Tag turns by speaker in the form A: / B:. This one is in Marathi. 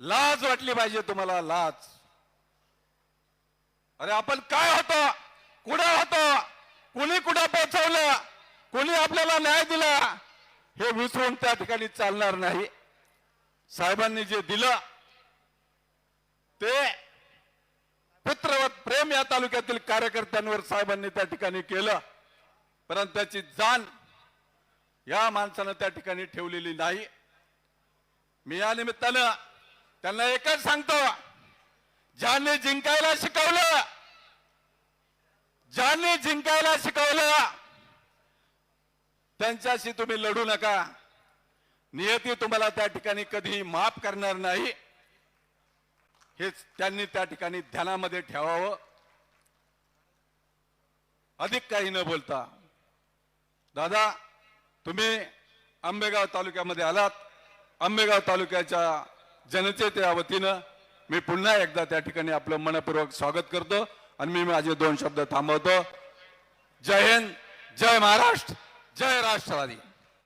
A: लाज वाटली पाहिजे तुम्हाला लाज. अरे आपण काय होतो? कुठे होतो? कुणी कुठं पोहोचवलं कुणी आपल्याला न्याय दिला? हे विसरून त्या ठिकाणी चालणार नाही. साहेबांनी जे दिलं ते पुत्रवत प्रेम या तालुक्यातील कार्यकर्त्यांवर साहेबांनी त्या ठिकाणी केलं. परंतु त्याची जाण या माणसानं त्या ठिकाणी ठेवलेली नाही. मी या निमित्तानं त्यांना एकच सांगतो ज्यांनी जिंकायला शिकवलं ज्यांनी जिंकायला शिकवलं त्यांच्याशी तुम्ही लढू नका. नियती तुम्हाला त्या ठिकाणी कधीही माफ करणार नाही. हेच त्यांनी त्या ठिकाणी ध्यानामध्ये ठेवावं. अधिक काही न बोलता. दादा तुम्ही आंबेगाव तालुक्यामध्ये आलात. आंबेगाव तालुक्याच्या जनतेच्या वतीनं मी पुन्हा एकदा त्या ठिकाणी आपलं मनपूर्वक स्वागत करतो आणि मी माझे दोन शब्द थांबवतो. जय हिंद जय महाराष्ट्र जय राष्ट्रवादी.